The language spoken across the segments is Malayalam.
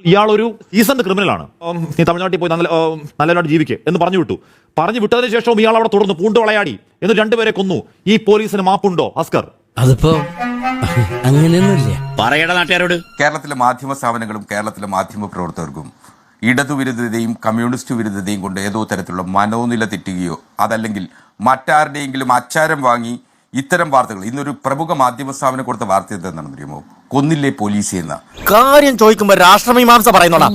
ഇയാൾ ഒരു സീസൺഡ് ക്രിമിനലാണ് നീ തമിഴ്നാട്ടിൽ പോയി നല്ല ഉം, ജീവിക്കുക ജീവിക്ക് എന്ന് പറഞ്ഞു വിട്ടു. പറഞ്ഞു വിട്ടതിന് ശേഷവും ഇയാൾ അവിടെ തുടർന്ന് പൂണ്ട് വളയാടി എന്ന് രണ്ടുപേരെ കൊന്നു. ഈ പോലീസിന് മാപ്പുണ്ടോ അസ്കർ? അതിപ്പോ അങ്ങനെയൊന്നുമില്ല. പറയട നാട്ടുകാരോട്. കേരളത്തിലെ മാധ്യമ സ്ഥാപനങ്ങളും കേരളത്തിലെ മാധ്യമ പ്രവർത്തകർക്കും ഇടതുവിരുദ്ധതയും കമ്മ്യൂണിസ്റ്റ് വിരുദ്ധതയും കൊണ്ട് ഏതോ തരത്തിലുള്ള മനോനില തെറ്റുകയോ അതല്ലെങ്കിൽ മറ്റാരുടെയെങ്കിലും അച്ചാരം വാങ്ങി ഇത്തരം വാർത്തകൾ ഇന്നൊരു പ്രമുഖ മാധ്യമ സ്ഥാപനം കൊടുത്ത വാർത്ത എന്താണെന്ന് അറിയുമോ കൊന്നില്ലേ പോലീസ് എന്ന്. കാര്യം ചോദിക്കുമ്പോ രാഷ്ട്രമീമാംസ പറയുന്നോടാ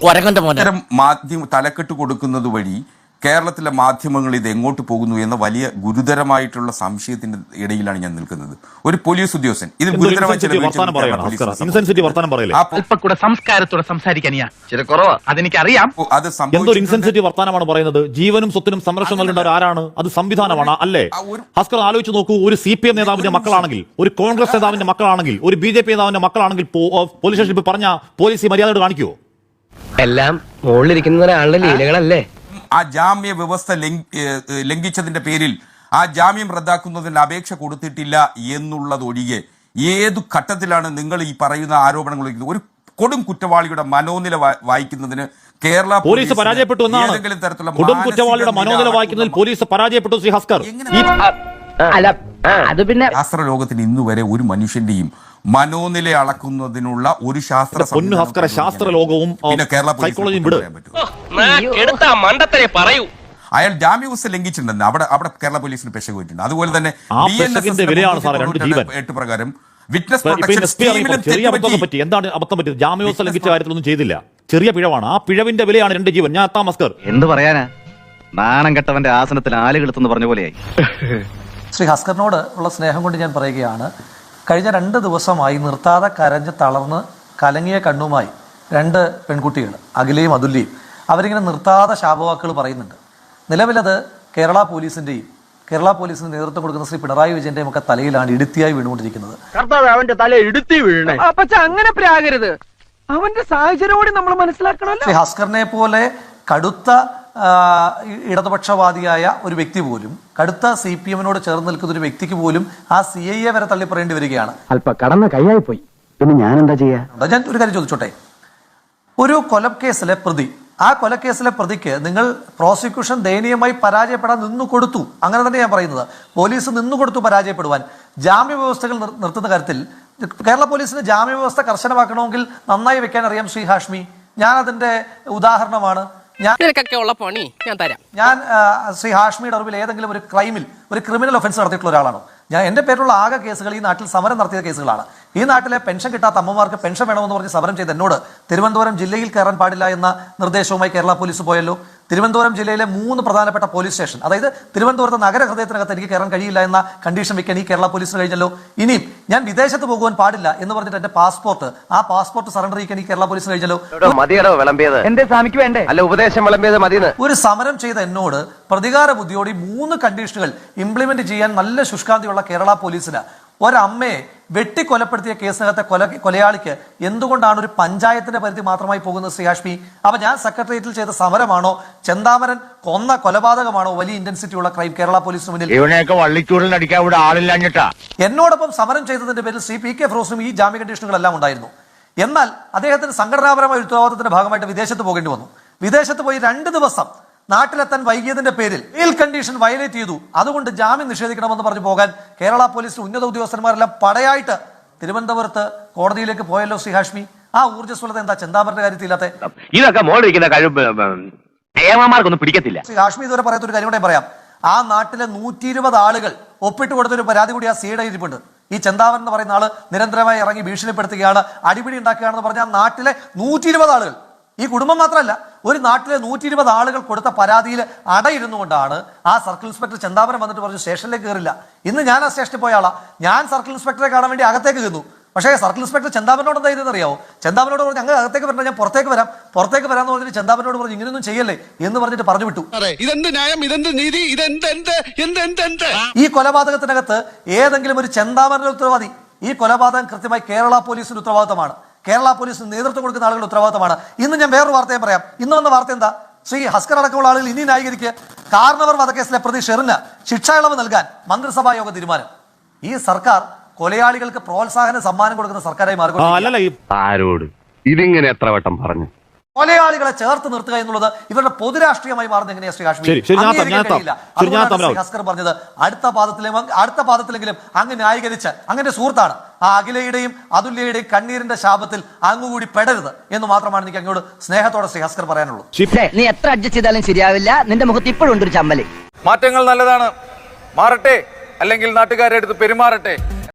കൊരകന്റെ ഇത്തരം മാധ്യമ തലക്കെട്ട് കൊടുക്കുന്നത് വഴി കേരളത്തിലെ മാധ്യമങ്ങൾ ഇത് എങ്ങോട്ട് പോകുന്നു എന്ന വലിയ ഗുരുതരമായിട്ടുള്ള സംശയത്തിന്റെ ഇടയിലാണ് ഞാൻ നിൽക്കുന്നത്. ഒരു പോലീസ് ഉദ്യോഗസ്ഥൻ ഇത് ഗുരുതരമായി സംസ്കാരത്തോടെ സംസാരിക്കാനിയാ ചില കുറവാ. അതെനിക്കറിയാം. പോ- അത് എന്തൊരു സംഭവിച്ചിട്ടുണ്ട്. ഇൻസെൻസിറ്റീവ് വർത്താനമാണ് പറയുന്നത്? ജീവനും സ്വത്തിനും സംരക്ഷണം നൽകേണ്ടവർ ആരാണ് അത് സംവിധാനമാണ് അല്ലേ? ഹസ്കർ ആലോചിച്ച് നോക്കൂ ഒരു സി പി എം നേതാവിന്റെ മക്കളാണെങ്കിൽ ഒരു കോൺഗ്രസ് നേതാവിന്റെ മക്കളാണെങ്കിൽ ഒരു ബി ജെ പി നേതാവിന്റെ മക്കളാണെങ്കിൽ പോലീസ് സ്റ്റേഷനിൽ പറഞ്ഞ പോലീസ് മര്യാദയോട് കാണിക്കുമോ എല്ലാം മുകളിലിരിക്കുന്ന ഒരാളുടെ ലീലകളല്ലേ? ആ ജാമ്യ വ്യവസ്ഥ ലംഘിച്ചതിന്റെ പേരിൽ ആ ജാമ്യം റദ്ദാക്കുന്നതിന് അപേക്ഷ കൊടുത്തിട്ടില്ല എന്നുള്ളതൊഴികെ ഏതു ഘട്ടത്തിലാണ് നിങ്ങൾ ഈ പറയുന്ന ആരോപണങ്ങൾ ഒരു കൊടും കുറ്റവാളിയുടെ മനോനില വായിക്കുന്നതിന് കേരള പോലീസ് പരാജയപ്പെട്ടു എന്നാണ്. ഏതെങ്കിലും തരത്തിലുള്ള കൊടും കുറ്റവാളിയുടെ മനോനില വായിക്കുന്നതിൽ പോലീസ് പരാജയപ്പെട്ടു ശ്രീ ഹസ്കർ. അത് പിന്നെ ശാസ്ത്ര ലോകത്തിന് ഇന്ന് വരെ ഒരു മനുഷ്യന്റെയും മനോനില അളക്കുന്നതിനുള്ള ഒരു ശാസ്ത്ര ശാസ്ത്ര ലോകവും പിന്നെ കേരള സൈക്കോളജിയും പറ്റുമോ? എടുത്ത മണ്ടത്തരെ പറയൂ. അയാൾ ജാമ്യവസ്ഥ ലംഘിച്ചിട്ടുണ്ടെന്ന് അവിടെ അവിടെ കേരള പോലീസിന് പെശ പോയിട്ടുണ്ട്. അതുപോലെ തന്നെ സാറേ രണ്ട് ജീവൻ. എട്ട് പ്രകാരം. വിറ്റ്നസ് എസ് എന്താണ് അബദ്ധം പറ്റിയത് ജാമ്യവ്യവസ്ഥ ലംഘിച്ച കാര്യത്തിലൊന്നും ചെയ്തില്ല. ചെറിയ പിഴവാണ്. ആ പിഴവിന്റെ വിലയാണ് രണ്ട് ജീവൻ. ഞാൻ താമസ്കർ എന്ത് പറയാനാ? നാണം കെട്ടവന്റെ ആസനത്തിൽ ആലുകളെത്തുന്ന പറഞ്ഞ പോലെയായി. ശ്രീ ഹസ്കറിനോട് ഉള്ള സ്നേഹം കൊണ്ട് ഞാൻ പറയുകയാണ് കഴിഞ്ഞ രണ്ട് ദിവസമായി നിർത്താതെ കരഞ്ഞ് തളർന്ന് കലങ്ങിയ കണ്ണുമായി രണ്ട് പെൺകുട്ടികൾ അഖിലയും അതുല്യയും അവരിങ്ങനെ നിർത്താതെ ശാപവാക്കുകൾ പറയുന്നുണ്ട്. നിലവിലത് കേരള പോലീസിന്റെയും കേരള പോലീസിന് നേതൃത്വം കൊടുക്കുന്ന ശ്രീ പിണറായി വിജയന്റെയും ഒക്കെ തലയിലാണ് ഇടുത്തിയായി വീണുകൊണ്ടിരിക്കുന്നത്. അവന്റെ തല ഇടുത്തി വീഴണേ അപ്പച്ച അങ്ങനെ പ്രാകരുത്. അവന്റെ സാഹചര്യം നമ്മൾ മനസ്സിലാക്കണം ശ്രീ ഹസ്കറിനെ പോലെ കടുത്ത ഇടതുപക്ഷവാദിയായ ഒരു വ്യക്തി പോലും കടുത്ത സി പി എമ്മിനോട് ചേർന്ന് നിൽക്കുന്ന ഒരു വ്യക്തിക്ക് പോലും ആ സി ഐ എ വരെ തള്ളിപ്പറയേണ്ടി വരികയാണ്. അല്പ കടന്ന കൈയായി പോയി പിന്നെ ഞാൻ എന്താ ചെയ്യാ ഞാൻ ഒരു കാര്യം ചോദിച്ചോട്ടെ. ഒരു കൊലക്കേസിലെ പ്രതി ആ കൊലക്കേസിലെ പ്രതിക്ക് നിങ്ങൾ പ്രോസിക്യൂഷൻ ദയനീയമായി പരാജയപ്പെടാൻ നിന്നു കൊടുത്തു. അങ്ങനെ തന്നെ ഞാൻ പറയുന്നത്. പോലീസ് നിന്നു കൊടുത്തു പരാജയപ്പെടുവാൻ. ജാമ്യ വ്യവസ്ഥകൾ നിർത്തുന്ന കാര്യത്തിൽ കേരള പോലീസിന് ജാമ്യ വ്യവസ്ഥ കർശനമാക്കണമെങ്കിൽ നന്നായി വെക്കാൻ അറിയാം ശ്രീ ഹാഷ്മി. ഞാൻ അതിന്റെ ഉദാഹരണമാണ്. ഞാൻ ഉള്ള പണി ഞാൻ തരാം. ഞാൻ ശ്രീ ഹാഷ്മിയുടെ അറിവിൽ ഏതെങ്കിലും ഒരു ക്രൈമിൽ ഒരു ക്രിമിനൽ ഒഫൻസ് നടത്തിയിട്ടുള്ള ഒരാളാണോ. ഞാൻ എന്റെ പേരിലുള്ള ആകെ കേസുകൾ ഈ നാട്ടിൽ സമരം നടത്തിയ കേസുകളാണ്. ഈ നാട്ടിലെ പെൻഷൻ കിട്ടാത്ത അമ്മമാർക്ക് പെൻഷൻ വേണമെന്ന് പറഞ്ഞ് സമരം ചെയ്ത് എന്നോട് തിരുവനന്തപുരം ജില്ലയിൽ കയറാൻ പാടില്ല എന്ന നിർദ്ദേശവുമായി കേരള പോലീസ് പോയല്ലോ. തിരുവനന്തപുരം ജില്ലയിലെ മൂന്ന് പ്രധാനപ്പെട്ട പോലീസ് സ്റ്റേഷൻ അതായത് തിരുവനന്തപുരത്ത് നഗരഹൃദയത്തിനകത്ത് എനിക്ക് കയറാൻ കഴിയില്ല എന്ന കണ്ടീഷൻ വെക്കാൻ ഈ കേരള പോലീസിന് കഴിഞ്ഞല്ലോ. ഇനിയും ഞാൻ വിദേശത്ത് പോകുവാൻ പാടില്ല എന്ന് പറഞ്ഞിട്ട് എന്റെ പാസ്പോർട്ട് ആ പാസ്പോർട്ട് സറണ്ടർ ചെയ്യാൻ ഈ കേരള പോലീസിന് കഴിഞ്ഞല്ലോ. മതിയടോ വിളമ്പിയത്. എന്റെ സ്വാമിക്ക് വേണ്ടേ? അല്ല ഉപദേശം വിളമ്പിയത് മതിയെന്ന്. ഒരു സമരം ചെയ്ത എന്നോട് പ്രതികാര ബുദ്ധിയോടെ മൂന്ന് കണ്ടീഷനുകൾ ഇംപ്ലിമെന്റ് ചെയ്യാൻ നല്ല ശുഷ്കാന്തിയുള്ള കേരള പോലീസിന് ഒരമ്മയെ വെട്ടിക്കൊലപ്പെടുത്തിയ കേസിനകത്തെ കൊല കൊലയാളിക്ക് എന്തുകൊണ്ടാണ് ഒരു പഞ്ചായത്തിന്റെ പരിധി മാത്രമായി പോകുന്നത് ശ്രീ ഹാഷ്മി? അപ്പൊ ഞാൻ സെക്രട്ടേറിയറ്റിൽ ചെയ്ത സമരമാണോ? ചെന്താമരൻ കൊന്ന കൊലപാതകമാണോ വലിയ ഇന്റൻസിറ്റി ഉള്ള ക്രൈം കേരള പോലീസിന് മുന്നിൽ? എന്നോടൊപ്പം സമരം ചെയ്തതിന്റെ പേരിൽ സി പി കെ ഫിറോസിനും ഈ ജാമ്യ കണ്ടീഷനുകളെല്ലാം ഉണ്ടായിരുന്നു. എന്നാൽ അദ്ദേഹത്തിന് സംഘടനാപരമായ ഉത്തരവാദിത്തത്തിന്റെ ഭാഗമായിട്ട് വിദേശത്ത് പോകേണ്ടി വന്നു. വിദേശത്ത് പോയി രണ്ട് ദിവസം നാട്ടിലെത്താൻ വൈകിയതിന്റെ പേരിൽ ബെയിൽ കണ്ടീഷൻ വയലേറ്റ് ചെയ്തു. അതുകൊണ്ട് ജാമ്യം നിഷേധിക്കണമെന്ന് പറഞ്ഞു പോകാൻ കേരള പോലീസ് ഉന്നത ഉദ്യോഗസ്ഥന്മാരെല്ലാം പടയായിട്ട് തിരുവനന്തപുരത്ത് കോടതിയിലേക്ക് പോയല്ലോ ശ്രീ ഹാഷ്മി. ആ ഊർജസ്വലത എന്താ? ചെന്താമറിന്റെ കാര്യത്തില്ലാത്ത ഇതൊക്കെ മോളിരിക്കുന്ന കഴിവ് പിടിക്കത്തില്ല. ശ്രീ ഹാഷ്മി ഇതുവരെ പറയാത്ത ഒരു കാര്യം കൂടെ പറയാം. ആ നാട്ടിലെ നൂറ്റി ഇരുപത് ആളുകൾ ഒപ്പിട്ട് കൊടുത്തൊരു പരാതി കൂടി ആ സിയുടെ ഇരിപ്പുണ്ട് ഈ ചെന്താവൻ എന്ന് പറയുന്ന ആൾ നിരന്തരമായി ഇറങ്ങി ഭീഷണിപ്പെടുത്തുകയാണ് അടിപിടി ഉണ്ടാക്കുകയാണെന്ന് പറഞ്ഞാൽ നാട്ടിലെ നൂറ്റി ഇരുപത് ആളുകൾ. ഈ കുടുംബം മാത്രമല്ല ഒരു നാട്ടിലെ നൂറ്റി ഇരുപത് ആളുകൾ കൊടുത്ത പരാതിയിൽ അടയിരുന്നുകൊണ്ടാണ് ആ സർക്കിൾ ഇൻസ്പെക്ടർ ചെന്താമരം വന്നിട്ട് പറഞ്ഞു സ്റ്റേഷനിലേക്ക് കയറില്ല. ഇന്ന് ഞാൻ ആ സ്റ്റേഷനിൽ പോയ ആളാ. ഞാൻ സർക്കിൾ ഇൻസ്പെക്ടറെ കാണാൻ വേണ്ടി അകത്തേക്ക് ചെന്നു പക്ഷേ സർക്കിൾ ഇൻസ്പെക്ടർ ചെന്താമനോട് എന്താ ഇതെന്ന് അറിയാമോ ചെന്താമനോട് പറഞ്ഞു ഞങ്ങൾ അകത്തേക്ക് വരണം ഞാൻ പുറത്തേക്ക് വരാം. പുറത്തേക്ക് വരാമെന്ന് പറഞ്ഞിട്ട് ചെന്താമനോട് പറഞ്ഞു ഇങ്ങനെയൊന്നും ചെയ്യല്ലേ എന്ന് പറഞ്ഞിട്ട് പറഞ്ഞു വിട്ടു. ഇതെന്ത് ന്യായം? ഇതെന്ത് നീതി? ഇതെന്ത് ഈ കൊലപാതകത്തിനകത്ത് ഏതെങ്കിലും ഒരു ചെന്താമരന്റെ ഉത്തരവാദി. ഈ കൊലപാതകം കൃത്യമായി കേരള പോലീസിന്റെ ഉത്തരവാദിത്തമാണ്. കേരള പോലീസിന് നേതൃത്വം കൊടുക്കുന്ന ആളുകളുടെ ഉത്തരവാദിത്തമാണ്. ഇന്ന് ഞാൻ വേറൊരു വാർത്തയും പറയാം. ഇന്ന് വന്ന വാർത്ത എന്താ? ശ്രീ ഹസ്കർ അടക്കമുള്ള ആളുകൾ ഇനി ന്യായീകരിക്കുക കാർണവർ വധക്കേസിലെ പ്രതി ഷെറിന് ശിക്ഷാ ഇളവ് നൽകാൻ മന്ത്രിസഭാ യോഗ തീരുമാനം. ഈ സർക്കാർ കൊലയാളികൾക്ക് പ്രോത്സാഹന സമ്മാനം കൊടുക്കുന്ന സർക്കാരായി മാറുകയാണ് ഇതിങ്ങനെ എത്ര വട്ടം പറഞ്ഞു? കൊലയാളികളെ ചേർത്ത് നിർത്തുക എന്നുള്ളത് ഇവരുടെ പൊതുരാഷ്ട്രീയമായി മാറുന്നത് എങ്ങനെയാ ശ്രീ കാശ്മീർ? ഹസ്കർ പറഞ്ഞത് അടുത്ത പാദത്തിലും അടുത്ത പാദത്തിലെങ്കിലും അങ്ങ് ന്യായീകരിച്ച് അങ്ങനെ സുഹൃത്താണ്. ആ അഖിലയുടെയും അതുല്യയുടെയും കണ്ണീരിന്റെ ശാപത്തിൽ അങ്ങുകൂടി പെടരുത് എന്ന് മാത്രമാണ് എനിക്ക് അങ്ങോട് സ്നേഹത്തോടെ ശ്രീ ഹസ്കർ പറയാനുള്ളൂ നീ എത്ര അഡ്ജസ്റ്റ് ചെയ്താലും ശരിയാവില്ല. നിന്റെ മുഖത്ത് ഇപ്പോഴും ഉണ്ട് ഒരു ചമ്മൽ. മാറ്റങ്ങൾ നല്ലതാണ്. മാറട്ടെ. അല്ലെങ്കിൽ നാട്ടുകാരെ അടുത്ത് പെരുമാറട്ടെ.